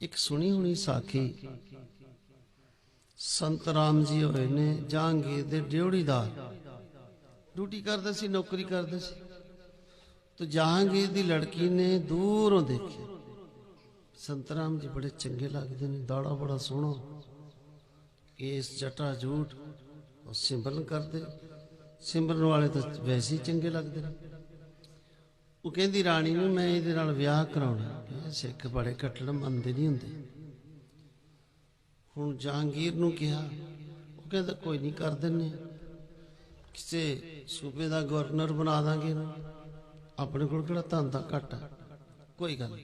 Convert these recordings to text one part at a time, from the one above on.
ਇੱਕ ਸੁਣੀ ਹੋਣੀ ਸਾਖੀ। ਸੰਤ ਰਾਮ ਜੀ ਹੋਏ ਨੇ ਜਹਾਂਗੀਰ ਦੇ ਡਿਉੜੀਦਾਰ ਡਿਊਟੀ ਕਰਦੇ ਸੀ, ਨੌਕਰੀ ਕਰਦੇ ਸੀ। ਤੇ ਜਹਾਂਗੀਰ ਦੀ ਲੜਕੀ ਨੇ ਦੂਰੋਂ ਦੇਖਿਆ। ਸੰਤ ਰਾਮ ਜੀ ਬੜੇ ਚੰਗੇ ਲੱਗਦੇ ਨੇ, ਦਾੜਾ ਬੜਾ ਸੋਹਣਾ। ਇਸ ਜਟਾ ਜੂਟ ਉਹ ਸਿਮਰਨ ਕਰਦੇ। ਸਿਮਰਨ ਵਾਲੇ ਤਾਂ ਵੈਸੇ ਹੀ ਚੰਗੇ ਲੱਗਦੇ ਨੇ। ਉਹ ਕਹਿੰਦੀ, ਰਾਣੀ ਨੂੰ ਮੈਂ ਇਹਦੇ ਨਾਲ ਵਿਆਹ ਕਰਾਉਣਾ ਸਿੱਖ ਬੜੇ ਕੱਟੜ ਮੰਨਦੇ ਨਹੀਂ ਹੁੰਦੇ। ਹੁਣ ਜਹਾਂਗੀਰ ਨੂੰ ਕਿਹਾ, ਉਹ ਕਹਿੰਦਾ, ਕੋਈ ਨਹੀਂ ਕਰ ਦਿੰਨੇ। ਕਿਸੇ ਸੂਬੇ ਦਾ ਗਵਰਨਰ ਬਣਾ ਦਾਂਗੇ ਆਪਣੇ ਕੋਲ ਕਿਹੜਾ ਧਨ ਦਾ ਘੱਟ ਕੋਈ ਗੱਲ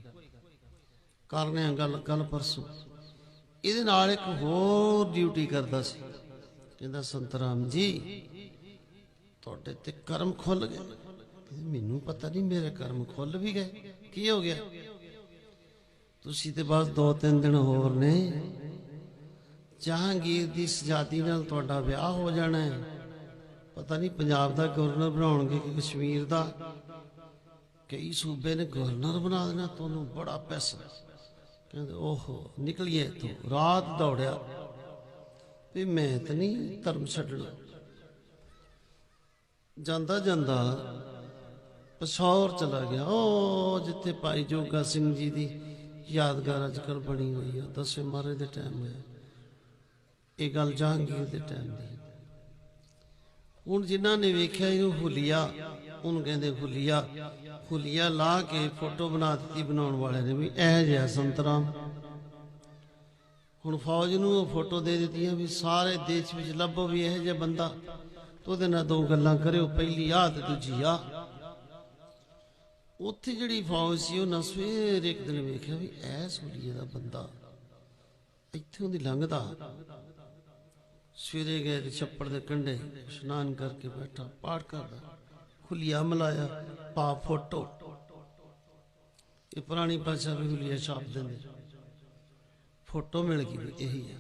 ਕਰਨੇ ਆ ਗੱਲ ਕੱਲ ਪਰਸੋਂ। ਇਹਦੇ ਨਾਲ ਇੱਕ ਹੋਰ ਡਿਊਟੀ ਕਰਦਾ ਸੀ। ਕਹਿੰਦਾ ਸੰਤ ਰਾਮ ਜੀ, ਤੁਹਾਡੇ ਤੇ ਕਰਮ ਖੁੱਲ ਗਏ। ਮੈਨੂੰ ਪਤਾ ਨਹੀਂ ਮੇਰੇ ਕਰਮ ਖੁੱਲ ਵੀ ਗਏ। ਕੀ ਹੋ ਗਿਆ? ਤੁਸੀਂ ਤੇ ਬਸ ਦੋ ਤਿੰਨ ਦਿਨ ਹੋਰ ਨੇ। ਜਹਾਂਗੀਰ ਦੀ ਸਜਾਦੀ ਨਾਲ ਤੁਹਾਡਾ ਵਿਆਹ ਹੋ ਜਾਣਾ ਹੈ। ਪਤਾ ਨਹੀਂ ਪੰਜਾਬ ਦਾ ਗਵਰਨਰ ਬਣਾਉਣਗੇ ਕਿ ਕਸ਼ਮੀਰ ਦਾ। ਕਈ ਸੂਬੇ ਨੇ ਗਵਰਨਰ ਬਣਾ ਦੇਣਾ, ਤੁਹਾਨੂੰ ਬੜਾ ਪੈਸਾ। ਕਹਿੰਦੇ, ਓਹੋ, ਨਿਕਲੀਏ ਤੂੰ ਰਾਤ ਦੌੜਿਆ। ਵੀ ਮੈਂ ਤਾਂ ਨਹੀਂ ਧਰਮ ਛੱਡਣਾ। ਜਾਂਦਾ ਜਾਂਦਾ ਪਸ਼ੌਰ ਚਲਾ ਗਿਆ। ਉਹ ਜਿੱਥੇ ਭਾਈ ਜੋਗਾ ਸਿੰਘ ਜੀ ਦੀ ਯਾਦਗਾਰ ਅੱਜ ਕੱਲ੍ਹ ਬਣੀ ਹੋਈ ਆ। ਦਸਵੇਂ ਮਹਾਰਾਜ ਦੇ ਟਾਈਮ ਹੋਇਆ ਇਹ ਗੱਲ ਜਹਾਂਗੀਰ ਦੇ ਟਾਈਮ ਦੀ। ਹੁਣ ਜਿਨ੍ਹਾਂ ਨੇ ਵੇਖਿਆ ਇਹਨੂੰ ਹੁਲੀਆ, ਉਹਨੂੰ ਕਹਿੰਦੇ ਹੁਲੀਆ। ਹੁਲੀਆ ਲਾ ਕੇ ਫੋਟੋ ਬਣਾ ਦਿੱਤੀ ਬਣਾਉਣ ਵਾਲਿਆਂ ਨੇ ਵੀ, ਇਹ ਜਿਹਾ ਸੰਤਰਾਮ ਹੁਣ ਫੌਜ ਨੂੰ ਉਹ ਫੋਟੋ ਦੇ ਦਿੱਤੀਆਂ ਵੀ ਸਾਰੇ ਦੇਸ਼ ਵਿੱਚ ਲੱਭੋ ਵੀ ਇਹ ਜਿਹਾ ਬੰਦਾ। ਤੇ ਉਹਦੇ ਨਾਲ ਦੋ ਗੱਲਾਂ ਕਰਿਓ। ਪਹਿਲੀ ਆਹ ਤੇ ਦੂਜੀ ਆ ਉੱਥੇ ਜਿਹੜੀ ਫੌਜ ਸੀ, ਉਹ ਸਵੇਰ ਇੱਕ ਦਿਨ ਵੇਖਿਆ ਵੀ ਐਸ ਹੁਲੀਏ ਦਾ ਬੰਦਾ ਇੱਥੇ ਦੀ ਲੰਘਦਾ। ਸਵੇਰੇ ਗਏ ਤੇ ਛੱਪੜ ਦੇ ਕੰਢੇ ਇਸ਼ਨਾਨ ਕਰਕੇ ਬੈਠਾ, ਪਾਠ ਕਰਦਾ ਖੁੱਲੀਆ ਮਲਾਇਆ ਪਾ ਫੋਟੋ। ਇਹ ਪੁਰਾਣੀ ਭਾਸ਼ਾ ਵੀ ਖੁੱਲੀਆ ਛਾਪ ਦਿੰਦੇ। ਫੋਟੋ ਮਿਲ ਗਈ ਇਹੀ ਹੈ।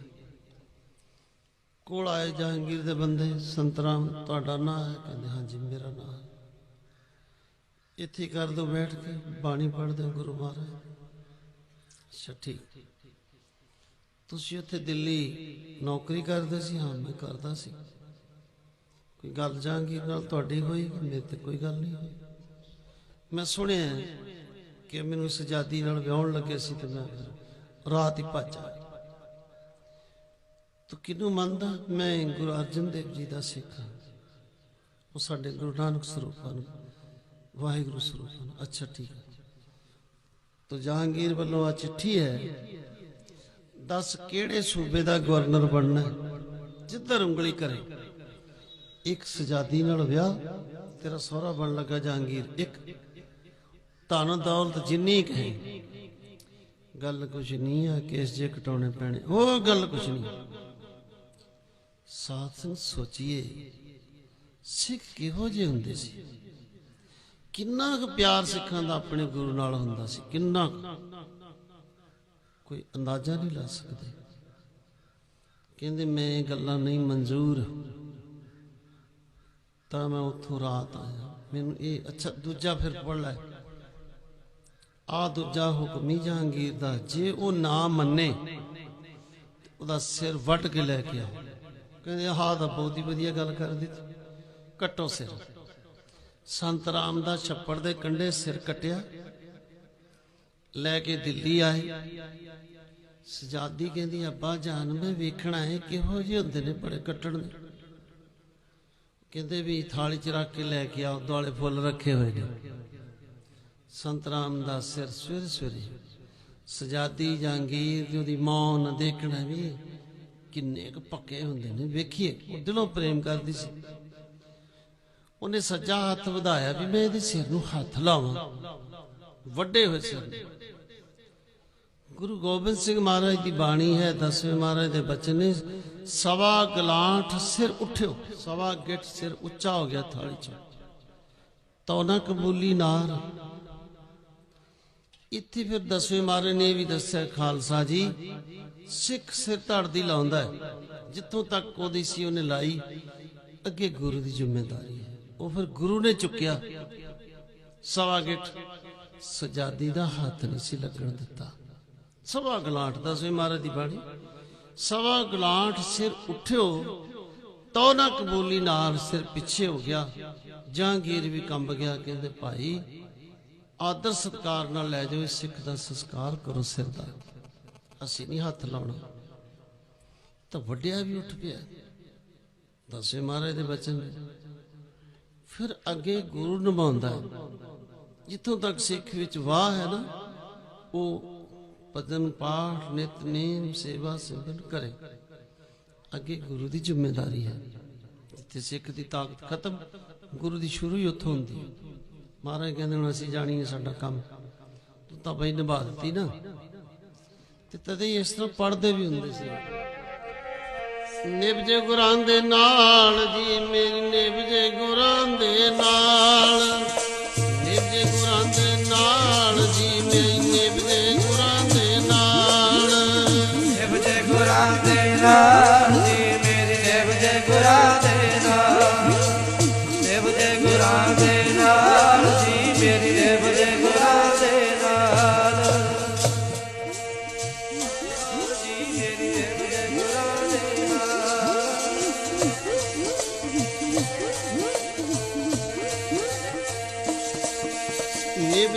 ਕੋਲ ਆਏ ਜਹਾਂਗੀਰ ਦੇ ਬੰਦੇ, ਸੰਤਰਾਮ, ਤੁਹਾਡਾ ਨਾਂ ਹੈ? ਕਹਿੰਦੇ, ਹਾਂਜੀ, ਮੇਰਾ ਨਾਂ ਹੈ। ਇੱਥੇ ਕਰ ਦੋ ਬੈਠ ਕੇ ਬਾਣੀ ਪੜ੍ਹਦੇ ਹੋ ਗੁਰੂ ਮਹਾਰਾਜ। ਅੱਛਾ ਤੁਸੀਂ ਉੱਥੇ ਦਿੱਲੀ ਨੌਕਰੀ ਕਰਦੇ ਸੀ? ਹਾਂ, ਮੈਂ ਕਰਦਾ ਸੀ। ਕੋਈ ਗੱਲ ਜਹਾਂਗੀਰ ਨਾਲ ਤੁਹਾਡੀ ਹੋਈ ਮੇਰੇ ਤੇ ਕੋਈ ਗੱਲ ਨਹੀਂ ਹੋਈ? ਮੈਂ ਸੁਣਿਆ ਕਿ ਮੈਨੂੰ ਸਜਾਦੀ ਨਾਲ ਵਿਆਹਣ ਲੱਗੇ ਸੀ ਤੇ ਮੈਂ ਰਾਤ ਹੀ ਭੱਜ ਤੂੰ ਕਿਹਨੂੰ ਮੰਨਦਾ? ਮੈਂ ਗੁਰੂ ਅਰਜਨ ਦੇਵ ਜੀ ਦਾ ਸਿੱਖ ਹਾਂ। ਉਹ ਸਾਡੇ ਗੁਰੂ ਨਾਨਕ ਸਰੂਪਾਂ ਨੂੰ ਵਾਹਿਗੁਰੂ ਸਰੂਪ ਅੱਛਾ, ਠੀਕ ਹੈ। ਤੋ ਜਹਾਂਗੀਰ ਵੱਲੋਂ ਆ ਚਿੱਠੀ ਹੈ, ਦੱਸ ਕਿਹੜੇ ਸੂਬੇ ਦਾ ਗਵਰਨਰ ਬਣਨਾ ਜਿੱਧਰ ਉਂਗਲੀ ਕਰੇ। ਇੱਕ ਸਜਾਦੀ ਨਾਲ ਵਿਆਹ, ਤੇਰਾ ਸਹੁਰਾ ਬਣ ਲੱਗਾ ਜਹਾਂਗੀਰ। ਇੱਕ, ਧਨ ਦੌਲਤ ਜਿੰਨੀ ਕਹੇ ਗੱਲ ਕੁਛ ਨਹੀਂ ਆ ਕੇਸ ਜੇ ਕਟਾਉਣੇ ਪੈਣੇ। ਉਹ ਗੱਲ ਕੁਛ ਨਹੀਂ। ਸਾਥ ਸੰਗ ਸੋਚੀਏ, ਸਿੱਖ ਕਿਹੋ ਜਿਹੇ ਹੁੰਦੇ ਸੀ? ਕਿੰਨਾ ਕੁ ਪਿਆਰ ਸਿੱਖਾਂ ਦਾ ਆਪਣੇ ਗੁਰੂ ਨਾਲ ਹੁੰਦਾ ਸੀ? ਕਿੰਨਾ ਕੁ? ਕੋਈ ਅੰਦਾਜ਼ਾ ਨਹੀਂ ਲਾ ਸਕਦੇ। ਕਹਿੰਦੇ, ਮੈਂ ਇਹ ਗੱਲਾਂ ਨਹੀਂ ਮਨਜ਼ੂਰ। ਤਾਂ ਮੈਂ ਉੱਥੋਂ ਰਾਤ ਆਇਆ। ਮੈਨੂੰ ਇਹ, ਅੱਛਾ, ਦੂਜਾ ਫਿਰ ਪੜ ਲੈ। ਆ ਦੂਜਾ ਹੁਕਮੀ ਜਹਾਂਗੀਰ ਦਾ। ਜੇ ਉਹ ਨਾ ਮੰਨੇ, ਉਹਦਾ ਸਿਰ ਵੱਟ ਕੇ ਲੈ ਕੇ ਆਓ। ਕਹਿੰਦੇ, ਆਹ ਤਾਂ ਬਹੁਤ ਹੀ ਵਧੀਆ ਗੱਲ ਕਰ ਦਿੱਤੀ। ਕੱਟੋ ਸਿਰ। ਸੰਤ ਰਾਮ ਦਾ ਛੱਪੜ ਦੇ ਕੰਢੇ ਸਿਰ ਕੱਟਿਆ, ਲੈ ਕੇ ਦਿੱਲੀ ਆਏ। ਸਜਾਦੀ ਕਹਿੰਦੀ, ਅੱਬਾ, ਜਾਨ ਮੈਂ ਵੇਖਣਾ ਹੈ, ਕਿਹੋ ਜਿਹੇ ਹੁੰਦੇ ਨੇ ਬੜੇ ਕੱਟਣ ਦੇ? ਕਹਿੰਦੇ ਵੀ ਥਾਲੀ ਚ ਰੱਖ ਕੇ ਲੈ ਕੇ ਆਓ, ਦੁਆਲੇ ਫੁੱਲ ਰੱਖੇ ਹੋਏ ਨੇ। ਸੰਤ ਰਾਮ ਦਾ ਸਿਰ ਸਵੇਰੇ ਸਵੇਰੇ। ਸਜਾਦੀ ਜਹਾਂਗੀਰ ਦੀ ਉਹਦੀ ਮਾਂ ਨਾ ਦੇਖਣਾ ਵੀ ਕਿੰਨੇ ਕੁ ਪੱਕੇ ਹੁੰਦੇ ਨੇ। ਵੇਖੀਏ ਉਹ ਦਿਲੋਂ ਪ੍ਰੇਮ ਕਰਦੀ ਸੀ। ਉਹਨੇ ਸੱਜਾ ਹੱਥ ਵਧਾਇਆ ਵੀ ਮੈਂ ਇਹਦੇ ਸਿਰ ਨੂੰ ਹੱਥ ਲਾਵਾਂ। ਵੱਡੇ ਹੋਏ ਸਿਰ ਗੁਰੂ ਗੋਬਿੰਦ ਸਿੰਘ ਮਹਾਰਾਜ ਦੀ ਬਾਣੀ ਹੈ, ਦਸਵੇਂ ਮਹਾਰਾਜ ਦੇ ਬਚਨ ਨੇ, ਸਵਾ ਗਲਾਂਠ ਸਿਰ ਉੱਠਿਓ, ਸਵਾ ਗਿੱਠ ਸਿਰ ਉੱਚਾ ਹੋ ਗਿਆ ਥਾਲੀ ਚ। ਤੋ ਕਬੂਲੀ ਨਾਰ। ਇੱਥੇ ਫਿਰ ਦਸਵੇਂ ਮਹਾਰਾਜ ਨੇ ਵੀ ਦੱਸਿਆ, ਖਾਲਸਾ ਜੀ, ਸਿੱਖ ਸਿਰ ਧੜਦੀ ਲਾਉਂਦਾ ਜਿੱਥੋਂ ਤੱਕ ਉਹਦੀ ਸੀ, ਉਹਨੇ ਲਾਈ, ਅੱਗੇ ਗੁਰੂ ਦੀ ਜ਼ਿੰਮੇਵਾਰੀ ਉਹ ਫਿਰ ਗੁਰੂ ਨੇ ਚੁੱਕਿਆ। ਸਵਾ ਗਿੱਠ। ਸਜਾਦੀ ਦਾ ਹੱਥ ਨਹੀਂ ਸੀ ਲੱਗਣ ਦਿੱਤਾ। ਸਵਾ ਗਲਾਟ ਦਸਵੇਂ ਮਹਾਰਾਜ ਦੀ ਬਾਣੀ। ਸਵਾ ਗਲਾਟ ਸਿਰ ਉੱਠਿਓ ਤੋ ਨਾ ਕਬੂਲੀ ਨਾਲ ਸਿਰ ਪਿੱਛੇ ਹੋ ਗਿਆ। ਜਹਾਂਗੀਰ ਵੀ ਕੰਬ ਗਿਆ, ਕਹਿੰਦੇ, ਭਾਈ, ਆਦਰ ਸਤਕਾਰ ਨਾਲ ਲੈ ਜਾਓ, ਇਸ ਸਿੱਖ ਦਾ ਸੰਸਕਾਰ ਕਰੋ ਸਿਰ ਦਾ। ਅਸੀਂ ਨਹੀਂ ਹੱਥ ਲਾਉਣਾ। ਤਾਂ ਵੱਡਿਆ ਵੀ ਉੱਠ ਪਿਆ। ਦਸਵੇਂ ਮਹਾਰਾਜ ਦੇ ਬਚਨ। ਫਿਰ ਅੱਗੇ ਗੁਰੂ ਨਿਭਾਉਂਦਾ ਹੈ। ਜਿੱਥੋਂ ਤੱਕ ਸਿੱਖ ਵਿੱਚ ਵਾਹ ਹੈ ਨਾ, ਉਹ ਭਜਨ ਪਾਠ ਨਿਤਨੇਮ ਸੇਵਾ ਸਿਮਰਨ ਕਰੇ। ਅੱਗੇ ਗੁਰੂ ਦੀ ਜ਼ਿੰਮੇਵਾਰੀ ਹੈ। ਜਿੱਥੇ ਸਿੱਖ ਦੀ ਤਾਕਤ ਖਤਮ, ਗੁਰੂ ਦੀ ਸ਼ੁਰੂ ਹੀ ਉੱਥੋਂ ਹੁੰਦੀ ਹੈ। ਮਹਾਰਾਜ ਕਹਿੰਦੇ ਹੁਣ ਅਸੀਂ ਜਾਣੀ ਸਾਡਾ ਕੰਮ। ਤੂੰ ਤਾਂ ਬਈ ਨਿਭਾ ਦਿੱਤੀ ਨਾ। ਤੇ ਤਦੇ ਇਸ ਤਰ੍ਹਾਂ ਪੜਦੇ ਵੀ ਹੁੰਦੇ ਸੀ। ਨਿਭਜੇ ਗੁਰਾਂ ਦੇ ਨਾਲ, ਜੀ ਮੇਰੀ ਨਿਭਜੇ ਗੁਰਾਂ ਦੇ ਨਾਲ। ਨਿਭਜੇ ਗੁਰਾਂ ਦੇ ਨਾਲ, ਜੀ ਮੇਰੀ ਨਿਭਜੇ ਗੁਰਾਂ ਦੇ ਨਾਲ। ਨਿਭ ਜੇ ਗੁਰਾਂ ਦੇ ਨਾਲ।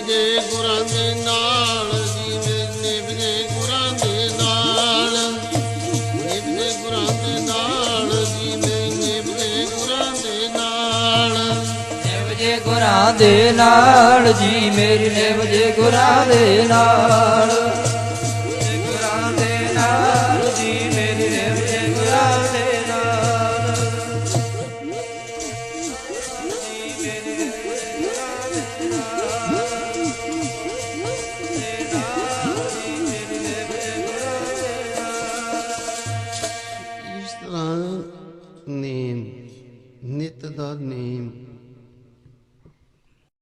ਜੇ ਗੁਰਾਂ ਦੇ ਨਾਲ ਜੀ ਮੇਰੀ ਨਿਭਜੇ ਗੁਰਾਂ ਦੇ ਨਾਲ। ਨਿਭਜੇ ਗੁਰਾਂ ਦੇ ਨਾਲ ਜੀ ਮੇਰੀ ਨਿਭਜੇ ਗੁਰਾਂ ਦੇ ਨਾਲ। ਨਿਭ ਜੇ ਗੁਰਾਂ ਦੇ ਨਾਲ, ਜੀ ਮੇਰੀ ਨਿਭ ਜੇ ਗੁਰਾਂ ਦੇ ਨਾਲ।